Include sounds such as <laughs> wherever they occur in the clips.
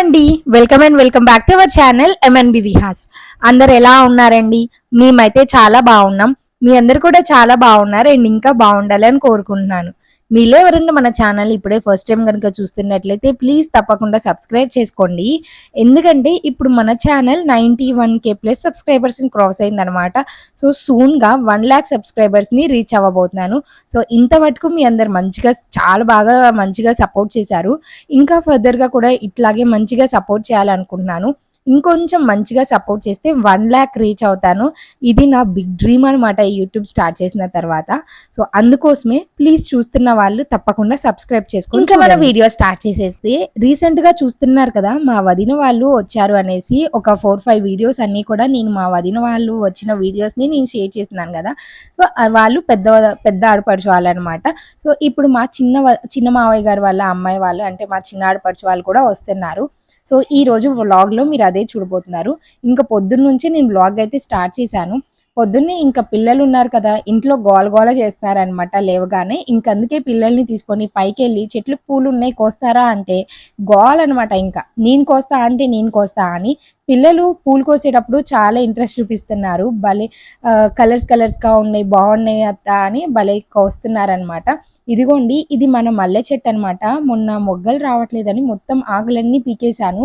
అండి. Welcome and welcome back to our channel M N B Vihas అందరు ఎలా ఉన్నారండి? మేమైతే చాలా బాగున్నాం. మీ అందరు కూడా చాలా బాగున్నారు అండ్ ఇంకా బాగుండాలి అని కోరుకుంటున్నాను. మీలో ఎవరైనా మన ఛానల్ ఇప్పుడే ఫస్ట్ టైం కనుక చూస్తున్నట్లయితే ప్లీజ్ తప్పకుండా సబ్స్క్రైబ్ చేసుకోండి. ఎందుకంటే ఇప్పుడు మన channel ninety one K plus సబ్స్క్రైబర్స్ని cross అయిందనమాట సో సూన్గా వన్ ల్యాక్ సబ్స్క్రైబర్స్ని రీచ్ అవ్వబోతున్నాను. సో ఇంత మటుకు మీ అందరు మంచిగా చాలా బాగా మంచిగా సపోర్ట్ చేశారు. ఇంకా ఫర్దర్గా కూడా ఇట్లాగే మంచిగా సపోర్ట్ చేయాలనుకుంటున్నాను. ఇంకొంచెం మంచిగా సపోర్ట్ చేస్తే వన్ ల్యాక్ రీచ్ అవుతాను. ఇది నా బిగ్ డ్రీమ్ అనమాట ఈ యూట్యూబ్ స్టార్ట్ చేసిన తర్వాత. సో అందుకోసమే ప్లీజ్ చూస్తున్న వాళ్ళు తప్పకుండా సబ్స్క్రైబ్ చేసుకోండి ఇంకా మన వీడియో స్టార్ట్ చేసేస్తే రీసెంట్గా చూస్తున్నారు కదా మా వదిన వాళ్ళు వచ్చారు అనేసి ఒక ఫోర్ ఫైవ్ వీడియోస్ అన్ని కూడా నేను మా వదిన వాళ్ళు వచ్చిన వీడియోస్ని నేను షేర్ చేస్తున్నాను కదా. సో వాళ్ళు పెద్ద పెద్ద ఆడపడుచు వాళ్ళు అనమాట సో ఇప్పుడు మా చిన్న చిన్న మావయ్య గారు వాళ్ళ అమ్మాయి వాళ్ళు అంటే మా చిన్న ఆడపడుచు వాళ్ళు కూడా వస్తున్నారు. సో ఈ రోజు వ్లాగ్లో మీరు అదే చూడబోతున్నారు. ఇంకా పొద్దున్న నుంచి నేను వ్లాగ్ అయితే స్టార్ట్ చేశాను. పొద్దున్నే ఇంకా పిల్లలు ఉన్నారు కదా ఇంట్లో గోల గోల చేస్తున్నారనమాట లేవగానే. ఇంక అందుకే పిల్లల్ని తీసుకొని పైకి వెళ్ళి చెట్లు పూలు ఉన్నాయి కోస్తారా అంటే గోల అనమాట ఇంకా. నేను కోస్తా అంటే నేను కోస్తా అని పిల్లలు పూలు కోసేటప్పుడు చాలా ఇంట్రెస్ట్ చూపిస్తున్నారు. భలే కలర్స్ కలర్స్గా ఉన్నాయి బాగున్నాయి అత్త అని భలే కోస్తున్నారనమాట ఇదిగోండి ఇది మన మల్లె చెట్టు అనమాట మొన్న మొగ్గలు రావట్లేదని మొత్తం ఆకులన్నీ పీకేశాను.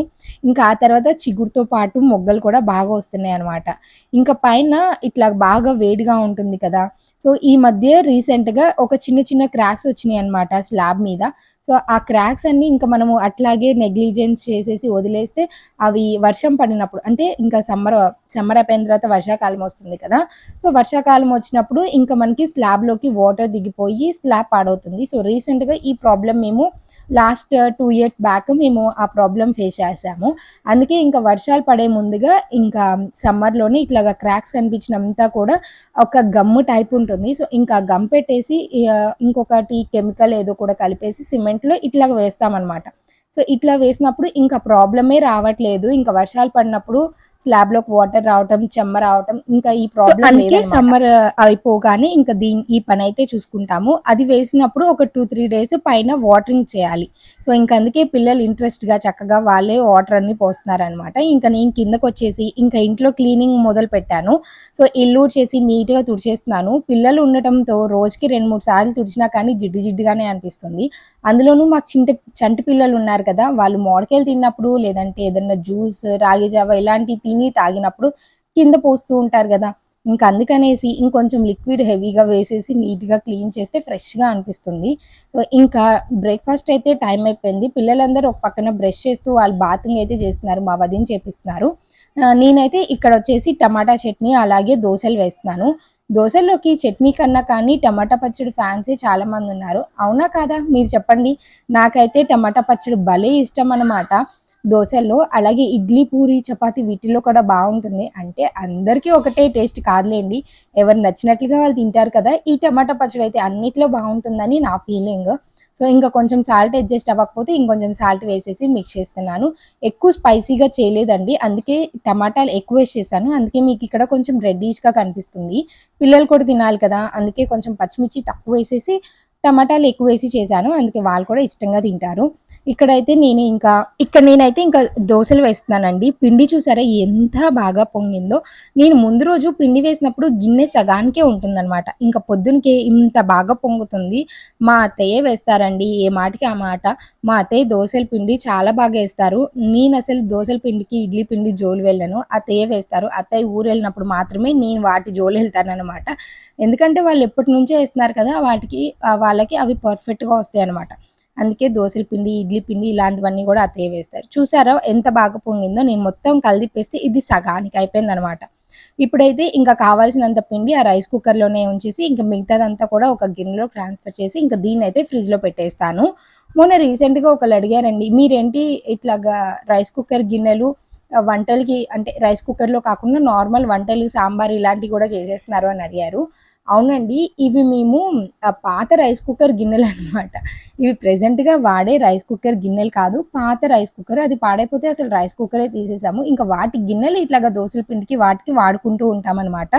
ఇంకా ఆ తర్వాత చిగురుతో పాటు మొగ్గలు కూడా బాగా వస్తున్నాయి అనమాట ఇంకా పైన ఇట్లా బాగా వేడిగా ఉంటుంది కదా. సో ఈ మధ్య రీసెంట్గా ఒక చిన్న చిన్న క్రాక్స్ వచ్చినాయి అనమాట స్లాబ్ మీద. సో ఆ క్రాక్స్ అన్ని ఇంకా మనము అట్లాగే నెగ్లిజెన్స్ చేసేసి వదిలేస్తే అవి వర్షం పడినప్పుడు అంటే ఇంకా సమ్మర్ సమ్మర్ అయిపోయిన తర్వాత వర్షాకాలం వస్తుంది కదా. సో వర్షాకాలం వచ్చినప్పుడు ఇంకా మనకి స్లాబ్లోకి వాటర్ దిగిపోయి స్లాబ్ పాడవుతుంది. సో రీసెంట్గా ఈ ప్రాబ్లం మేము లాస్ట్ టూ ఇయర్స్ బ్యాక్ మేము ఆ ప్రాబ్లం ఫేస్ చేసాము అందుకే ఇంకా వర్షాలు పడే ముందుగా ఇంకా సమ్మర్లోనే ఇట్లాగా క్రాక్స్ కనిపించినంతా కూడా ఒక గమ్ము టైప్ ఉంటుంది. సో ఇంకా గమ్ పెట్టేసి ఇంకొకటి కెమికల్ ఏదో కూడా కలిపేసి సిమెంట్లో ఇట్లా వేస్తామన్నమాట. సో ఇట్లా వేసినప్పుడు ఇంకా ప్రాబ్లమే రావట్లేదు. ఇంకా వర్షాలు పడినప్పుడు స్లాబ్లోకి వాటర్ రావటం చెమ్మ రావటం ఇంకా ఈ ప్రాబ్లం అందుకే సమ్మర్ అయిపోగానే ఇంకా దీని ఈ పని అయితే చూసుకుంటాము. అది వేసినప్పుడు ఒక టూ త్రీ డేస్ పైన వాటరింగ్ చేయాలి. సో ఇంకా అందుకే పిల్లలు ఇంట్రెస్ట్గా చక్కగా వాళ్ళే వాటర్ అన్ని పోస్తున్నారనమాట. ఇంకా నేను కిందకు వచ్చేసి ఇంకా ఇంట్లో క్లీనింగ్ మొదలు పెట్టాను. సో ఇల్లు చేసి నీట్గా తుడిచేస్తున్నాను. పిల్లలు ఉండటంతో రోజుకి రెండు మూడు సార్లు తుడిచినా కానీ జిడ్డు జిడ్డుగానే అనిపిస్తుంది. అందులోనూ మాకు చింటి చంటి పిల్లలు ఉన్నారు కదా వాళ్ళు మోడకాయలు తిన్నప్పుడు లేదంటే ఏదన్నా జ్యూస్ రాగి జావ ఇలాంటివి తిని తాగినప్పుడు కింద పోస్తూ ఉంటారు కదా. ఇంకా అందుకనేసి ఇంకొంచెం లిక్విడ్ హెవీగా వేసేసి నీట్గా క్లీన్ చేస్తే ఫ్రెష్గా అనిపిస్తుంది. సో ఇంకా బ్రేక్ఫాస్ట్ అయితే టైం అయిపోయింది. పిల్లలందరూ ఒక పక్కన బ్రష్ చేస్తూ వాళ్ళు బాతింగ్ అయితే చేస్తున్నారు మా వదిని చేపిస్తున్నారు. నేనైతే ఇక్కడ వచ్చేసి టమాటా చట్నీ అలాగే దోశలు వేస్తున్నాను. దోశల్లోకి చట్నీ కన్నా కానీ టమాటా పచ్చడి ఫ్యాన్సే చాలా మంది ఉన్నారు. అవునా కాదా? మీరు చెప్పండి. నాకైతే టమాటా పచ్చడి భలే ఇష్టం అన్నమాట. దోశల్లో అలాగే ఇడ్లీ పూరి చపాతి వీటిల్లో కూడా బాగుంటుంది. అంటే అందరికీ ఒకటే టేస్ట్ కాదులేండి. ఎవరు నచ్చినట్లుగా వాళ్ళు తింటారు కదా ఈ టమాటా పచ్చడి అయితే అన్నిట్లో బాగుంటుందని నా ఫీలింగ్. సో ఇంకా కొంచెం సాల్ట్ అడ్జస్ట్ అవ్వకపోతే ఇంకొంచెం సాల్ట్ వేసేసి మిక్స్ చేస్తున్నాను. ఎక్కువ స్పైసీగా చేయలేదండి. అందుకే టమాటాలు ఎక్కువ వేసి చేశాను. అందుకే మీకు ఇక్కడ కొంచెం రెడ్డిష్గా కనిపిస్తుంది. పిల్లలు కూడా తినాలి కదా. అందుకే కొంచెం పచ్చిమిర్చి తక్కువ వేసేసి టమాటాలు ఎక్కువ వేసి చేశాను. అందుకే వాళ్ళు కూడా ఇష్టంగా తింటారు. ఇక్కడైతే నేను ఇంకా ఇక్కడ నేనైతే ఇంకా దోశలు వేస్తున్నానండి. పిండి చూసారా ఎంత బాగా పొంగిందో. నేను ముందు రోజు పిండి వేసినప్పుడు గిన్నె సగానికే ఉంటుందన్నమాట. ఇంకా పొద్దునకే ఇంత బాగా పొంగుతుంది. మా అత్తయ్యే వేస్తారండి ఏ మాటకి ఆ మాట. మా అత్తయ్య దోశల పిండి చాలా బాగా వేస్తారు. నేను అసలు దోశల పిండికి ఇడ్లీ పిండి జోలు వెళ్ళను. అత్తయ్య వేస్తారు. అత్తయ్య ఊరు వెళ్ళినప్పుడు మాత్రమే నేను వాటి జోలు వెళ్తానమాట ఎందుకంటే వాళ్ళు ఎప్పటి నుంచే వేస్తున్నారు కదా వాటికి వాళ్ళకి అవి పర్ఫెక్ట్గా వస్తాయి అనమాట అందుకే దోశల పిండి ఇడ్లీ పిండి ఇలాంటివన్నీ కూడా అత్తయ్య వేస్తారు. చూసారా ఎంత బాగా పొంగిందో? నేను మొత్తం కలిదిప్పేస్తే ఇది సగానికి అయిపోయింది అనమాట ఇప్పుడైతే ఇంకా కావాల్సినంత పిండి ఆ రైస్ కుక్కర్లోనే ఉంచేసి ఇంకా మిగతాదంతా కూడా ఒక గిన్నెలో ట్రాన్స్ఫర్ చేసి ఇంకా దీన్ని అయితే ఫ్రిడ్జ్లో పెట్టేస్తాను. మొన్న రీసెంట్గా ఒకళ్ళు అడిగారండి మీరేంటి ఇట్లాగా రైస్ కుక్కర్ గిన్నెలు వంటలకి అంటే రైస్ కుక్కర్లో కాకుండా నార్మల్ వంటలు సాంబార్ ఇలాంటివి కూడా చేసేస్తున్నారు? అని అడిగారు. అవునండి. ఇవి మేము ఆ పాత రైస్ కుక్కర్ గిన్నెలు అనమాట ఇవి ప్రెసెంట్గా వాడే రైస్ కుక్కర్ గిన్నెలు కాదు. పాత రైస్ కుక్కర్ అది పాడైపోతే అసలు రైస్ కుక్కరే తీసేసాము. ఇంకా వాటి గిన్నెలు ఇట్లాగా దోశల పిండికి వాటికి వాడుకుంటూ ఉంటామన్నమాట.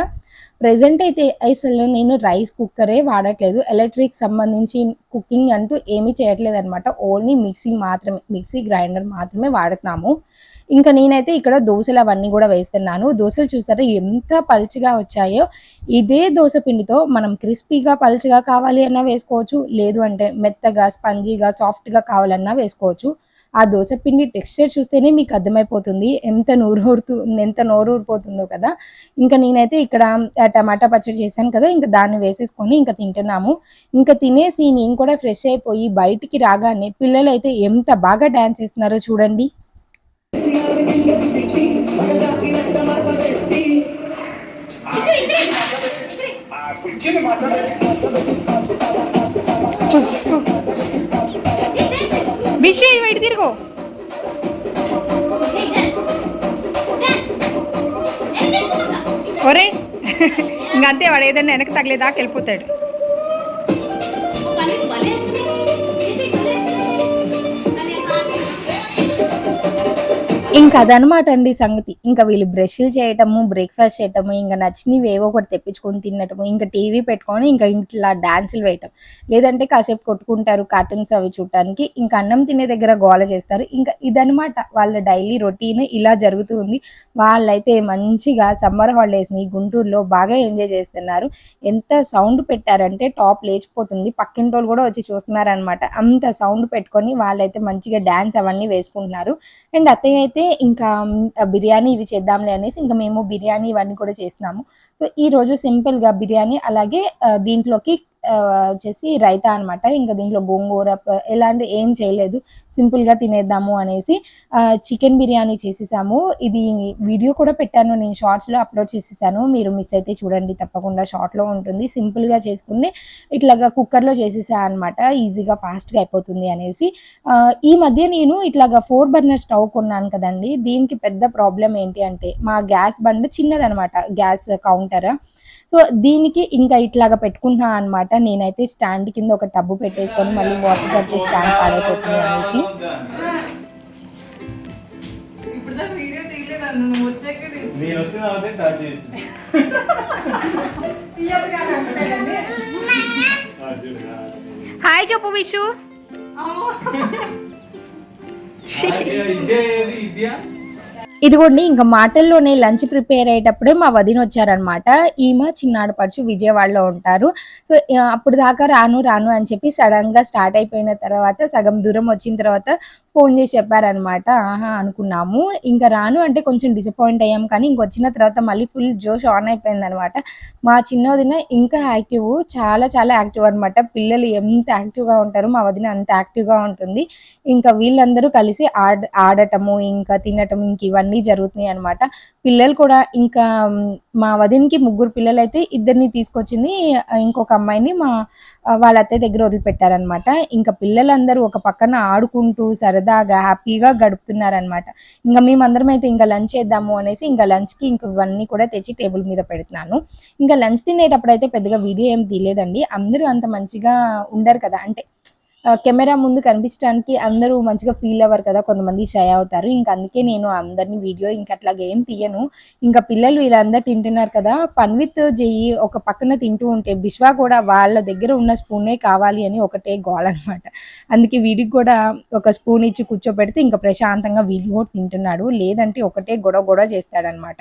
ప్రజెంట్ అయితే అసలు నేను రైస్ కుక్కరే వాడట్లేదు. ఎలక్ట్రిక్ సంబంధించి కుకింగ్ అంటూ ఏమీ చేయట్లేదు అనమాట ఓన్లీ మిక్సీ మాత్రమే మిక్సీ గ్రైండర్ మాత్రమే వాడుతున్నాము. ఇంకా నేనైతే ఇక్కడ దోశలు అవన్నీ కూడా వేస్తున్నాను. దోశలు చూసారా ఎంత పలుచగా వచ్చాయో. ఇదే దోశ పిండితో మనం క్రిస్పీగా పలుచగా కావాలి అన్నా వేసుకోవచ్చు. లేదు అంటే మెత్తగా స్పంజీగా సాఫ్ట్గా కావాలన్నా వేసుకోవచ్చు. ఆ దోశ పిండి టెక్స్చర్ చూస్తేనే మీకు అర్థమైపోతుంది. ఎంత నూరూరుతూ ఎంత నోరూరిపోతుందో కదా. ఇంకా నేనైతే ఇక్కడ టమాటా పచ్చడి చేశాను కదా. ఇంకా దాన్ని వేసేసుకొని ఇంకా తింటున్నాము. ఇంకా తినేసి నేను కూడా ఫ్రెష్ అయిపోయి బయటికి రాగానే పిల్లలు అయితే ఎంత బాగా డ్యాన్స్ చేస్తున్నారో చూడండి. బిషి ఇటు తిరుగు. ఒరే <laughs> ఇంకంతే వాడు ఏదైనా వెనక్కి తగిలేదాకా వెళ్ళిపోతాడు. ఇంకా అదనమాట అండి సంగతి. ఇంకా వీళ్ళు బ్రష్లు చేయటము బ్రేక్ఫాస్ట్ చేయటము ఇంకా నచ్చినవి ఏవో ఒకటి తెప్పించుకొని తినటము ఇంకా టీవీ పెట్టుకొని ఇంకా ఇట్లా డాన్సులు వేయటం. లేదంటే కాసేపు కొట్టుకుంటారు కార్టూన్స్ అవి చూడటానికి ఇంకా అన్నం తినే దగ్గర గోల చేస్తారు. ఇంకా ఇదనమాట వాళ్ళ డైలీ రొటీన్ ఇలా జరుగుతూ ఉంది. వాళ్ళైతే మంచిగా సమ్మర్ హాలిడేస్ని గుంటూరులో బాగా ఎంజాయ్ చేస్తున్నారు. ఎంత సౌండ్ పెట్టారంటే టాప్ లేచిపోతుంది. పక్కింటి వాళ్ళు కూడా వచ్చి చూస్తున్నారనమాట. అంత సౌండ్ పెట్టుకొని వాళ్ళైతే మంచిగా డ్యాన్స్ అవన్నీ వేసుకుంటున్నారు. అండ్ అత్తయ్య అయితే ఇంకా బిర్యానీ ఇవి చేద్దాంలే అనేసి ఇంకా మేము బిర్యానీ ఇవన్నీ కూడా చేస్తున్నాము. సో ఈ రోజు బిర్యానీ అలాగే దీంట్లోకి వచ్చేసి రైతా అనమాట ఇంకా దీంట్లో గోంగూర ఎలాంటి ఏం చేయలేదు. సింపుల్గా తినేద్దాము అనేసి చికెన్ బిర్యానీ చేసేసాము. ఇది వీడియో కూడా పెట్టాను. నేను షార్ట్స్లో అప్లోడ్ చేసేసాను. మీరు మిస్ అయితే చూడండి. తప్పకుండా షార్ట్లో ఉంటుంది. సింపుల్గా చేసుకుని ఇట్లాగా కుక్కర్లో చేసేసా అనమాట ఈజీగా ఫాస్ట్గా అయిపోతుంది అనేసి. ఈ మధ్య నేను ఇట్లాగా ఫోర్ బర్నర్ స్టవ్ కొన్నాను కదండి. దీనికి పెద్ద ప్రాబ్లం ఏంటి అంటే మా గ్యాస్ బండ్ చిన్నదనమాట గ్యాస్ కౌంటర్ సో దీనికి ఇంకా ఇట్లాగా పెట్టుకుంటున్నా అనమాట నేనైతే స్టాండ్ కింద ఒక టబ్బు పెట్టేసుకొని మళ్ళీ వాటర్ పడితే స్టాండ్ పాడైపోతుంది అనేసి. హాయ్ చెప్పు విషు. ఇదే ఇదే ఇదిగోండి ఇంకా మాటల్లోనే లంచ్ ప్రిపేర్ అయ్యేటప్పుడే మా వదిన వచ్చారనమాట ఈమె చిన్నాడపడుచు విజయవాడలో ఉంటారు. సో అప్పుడు దాకా రాను రాను అని చెప్పి సడన్గా స్టార్ట్ అయిపోయిన తర్వాత సగం దూరం వచ్చిన తర్వాత ఫోన్ చేసి చెప్పారనమాట. ఆహా అనుకున్నాము. ఇంకా రాను అంటే కొంచెం డిసప్పాయింట్ అయ్యాం. కానీ ఇంక వచ్చిన తర్వాత మళ్ళీ ఫుల్ జోష్ ఆన్ అయిపోయింది అనమాట మా చిన్న వదిన ఇంకా యాక్టివ్ చాలా చాలా యాక్టివ్ అనమాట. పిల్లలు ఎంత యాక్టివ్గా ఉంటారో మా వదిన అంత యాక్టివ్గా ఉంటుంది. ఇంకా వీళ్ళందరూ కలిసి ఆడ ఆడటము ఇంకా తినటం ఇంక ఇవన్నీ జరుగుతున్నాయి అనమాట. పిల్లలు కూడా ఇంకా మా వదినకి ముగ్గురు పిల్లలు అయితే ఇద్దరిని తీసుకొచ్చింది. ఇంకొక అమ్మాయిని మా వాళ్ళ అత్తయ్య దగ్గర వదిలిపెట్టారనమాట. ఇంకా పిల్లలందరూ ఒక పక్కన ఆడుకుంటూ సరదాగా హ్యాపీగా గడుపుతున్నారనమాట ఇంకా మేమందరం అయితే ఇంకా లంచ్ చేద్దాము అనేసి ఇంకా లంచ్కి ఇంక ఇవన్నీ కూడా తెచ్చి టేబుల్ మీద పెడుతున్నాను. ఇంకా లంచ్ తినేటప్పుడు అయితే పెద్దగా వీడియో ఏం తీయలేదండి. అందరూ అంత మంచిగా ఉండరు కదా. అంటే కెమెరా ముందు కనిపించడానికి అందరూ మంచిగా ఫీల్ అవ్వరు కదా కొంతమంది షై అవుతారు. ఇంకా అందుకే నేను అందరినీ వీడియో ఇంకా అట్లాగే ఏం తీయను. ఇంకా పిల్లలు ఇలా అందరు తింటున్నారు కదా పన్విత్ జెయ్యి ఒక పక్కన తింటూ ఉంటే బిశ్వా కూడా వాళ్ళ దగ్గర ఉన్న స్పూనే కావాలి అని ఒకటే గోల్ అనమాట అందుకే వీడికి కూడా ఒక స్పూన్ ఇచ్చి కూర్చోబెడితే ఇంకా ప్రశాంతంగా వీళ్ళు కూడా తింటున్నాడు. లేదంటే ఒకటే గొడవ గొడవ చేస్తాడనమాట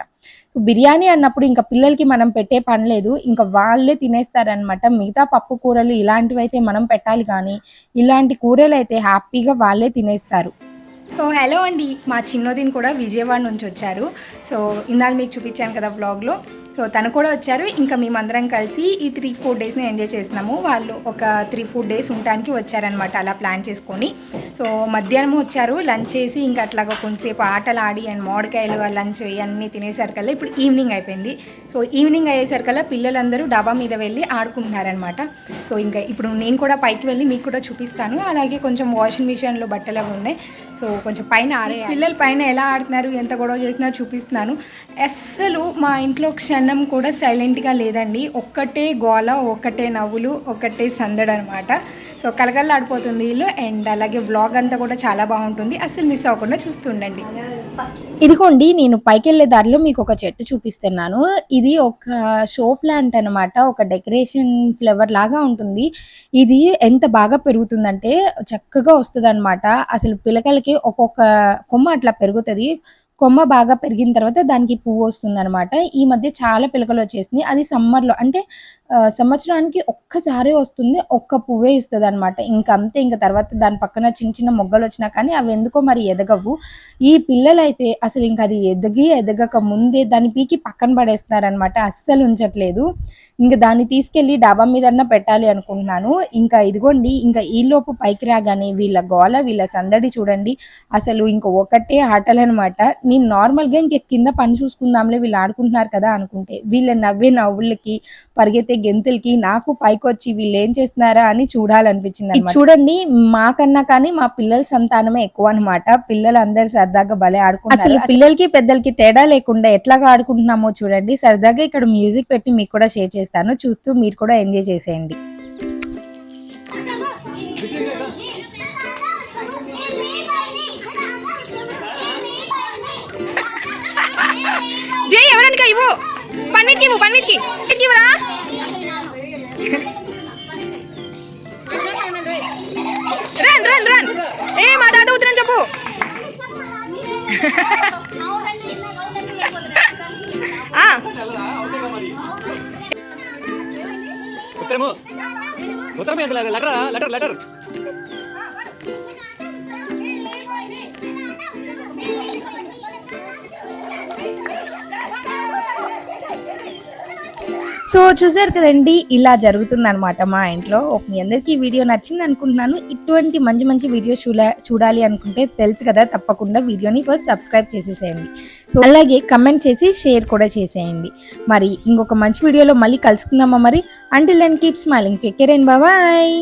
బిర్యానీ అన్నప్పుడు ఇంకా పిల్లలకి మనం పెట్టే పని లేదు. ఇంకా వాళ్ళే తినేస్తారనమాట మిగతా పప్పు కూరలు ఇలాంటివి అయితే మనం పెట్టాలి కానీ ఇలాంటి కూరలు అయితే హ్యాపీగా వాళ్ళే తినేస్తారు. సో హలో అండి. మా చిన్నోదిని కూడా విజయవాడ నుంచి వచ్చారు. సో ఇందాక మీకు చూపించాను కదా బ్లాగ్లో సో తను కూడా వచ్చారు. ఇంకా మేమందరం కలిసి ఈ త్రీ ఫోర్ డేస్ని ఎంజాయ్ చేసినాము వాళ్ళు ఒక త్రీ ఫోర్ డేస్ ఉండటానికి వచ్చారనమాట అలా ప్లాన్ చేసుకొని. సో మధ్యాహ్నం వచ్చారు. లంచ్ చేసి ఇంకా అట్లాగా కొంచెంసేపు ఆటలు ఆడి అండ్ మామిడికాయలు లంచ్ ఇవన్నీ తినేసరికల్లా ఇప్పుడు ఈవినింగ్ అయిపోయింది. సో ఈవినింగ్ అయ్యేసరికల్లా పిల్లలందరూ డాబా మీద వెళ్ళి ఆడుకుంటున్నారనమాట సో ఇంకా ఇప్పుడు నేను కూడా పైకి వెళ్ళి మీకు కూడా చూపిస్తాను. అలాగే కొంచెం వాషింగ్ మిషన్లో బట్టలు అవి ఉన్నాయి. సో కొంచెం పైన ఆరే పిల్లలు పైన ఎలా ఆడుతున్నారు ఎంత గొడవ చేస్తున్నారో చూపిస్తున్నాను. అస్సలు మా ఇంట్లో క్షణం కూడా సైలెంట్గా లేదండి. ఒక్కటే గోల ఒక్కటే నవ్వులు ఒక్కటే సందడి అనమాట సో సో కలగల్లాడిపోతుంది ఇల్లు. అండ్ అలాగే వ్లాగ్ అంతా కూడా చాలా బాగుంటుంది. అసలు మిస్ అవ్వకుండా చూస్తుండండి ఇదిగోండి నేను పైకి వెళ్ళే దారిలో మీకు ఒక చెట్టు చూపిస్తున్నాను. ఇది ఒక షో ప్లాంట్ అన్నమాట. ఒక డెకరేషన్ ఫ్లవర్ లాగా ఉంటుంది. ఇది ఎంత బాగా పెరుగుతుందంటే చక్కగా వస్తుంది అసలు పిలకలకి ఒక్కొక్క కొమ్మ అట్లా పెరుగుతుంది. కొమ్మ బాగా పెరిగిన తర్వాత దానికి పువ్వు వస్తుంది అనమాట ఈ మధ్య చాలా పిలకలు వచ్చేసింది అది సమ్మర్లో అంటే సంవత్సరానికి ఒక్కసారి వస్తుంది ఒక్క పువ్వే ఇస్తుంది అనమాట ఇంకంతే అంతే ఇంకా తర్వాత దాని పక్కన చిన్న చిన్న మొగ్గలు వచ్చినా కానీ అవి ఎందుకో మరి ఎదగవు. ఈ పిల్లలైతే అసలు ఇంకా అది ఎదిగి ఎదగక ముందే దాని పీకి పక్కన పడేస్తున్నారనమాట అస్సలు ఉంచట్లేదు. ఇంకా దాన్ని తీసుకెళ్ళి డాబా మీద పెట్టాలి అనుకుంటున్నాను. ఇంకా ఇదిగోండి ఇంకా ఈ లోపు పైకి రాగానే వీళ్ళ గోల వీళ్ళ సందడి చూడండి. అసలు ఇంక ఒకటే ఆటలు అనమాట నేను నార్మల్గా ఇంక కింద పని చూసుకుందాంలే వీళ్ళు ఆడుకుంటున్నారు కదా అనుకుంటే వీళ్ళ నవ్వే నవ్వులకి పరిగెత్తే గెంతులకి నాకు పైకి వచ్చి వీళ్ళు ఏం చేస్తున్నారా అని చూడాలనిపించింది చూడండి మాకన్నా కానీ మా పిల్లల సంతానమే ఎక్కువ అనమాట పిల్లలు అందరు సరదాగా భలే ఆడుకుంటారు అసలు పిల్లలకి పెద్దలకి తేడా లేకుండా ఎట్లాగా ఆడుకుంటున్నామో చూడండి. సరదాగా ఇక్కడ మ్యూజిక్ పెట్టి మీకు కూడా షేర్ చేస్తాను. చూస్తూ మీరు కూడా ఎంజాయ్ చేసేయండి. జై ఎవరనికా ఇవ్వు? పన్నీర్కి ఇవ్వు పన్నీర్కి ఇవ్వరా? Run run run. ఏ మా తాత ఉత్తరం చెప్పు. ఉత్తరము. ఉత్తరం ఎంత లెటర్ లెటర్ లెటర్. సో చూసారు కదండి ఇలా జరుగుతుంది అనమాట మా ఇంట్లో. మీ అందరికీ వీడియో నచ్చింది అనుకుంటున్నాను. ఇటువంటి మంచి మంచి వీడియో చూడాలి అనుకుంటే తెలుసు కదా తప్పకుండా వీడియోని ఫస్ట్ సబ్స్క్రైబ్ చేసేసేయండి. అలాగే కమెంట్ చేసి షేర్ కూడా చేసేయండి. మరి ఇంకొక మంచి వీడియోలో మళ్ళీ కలుసుకుందామా మరి? Until then keep smiling take care and bye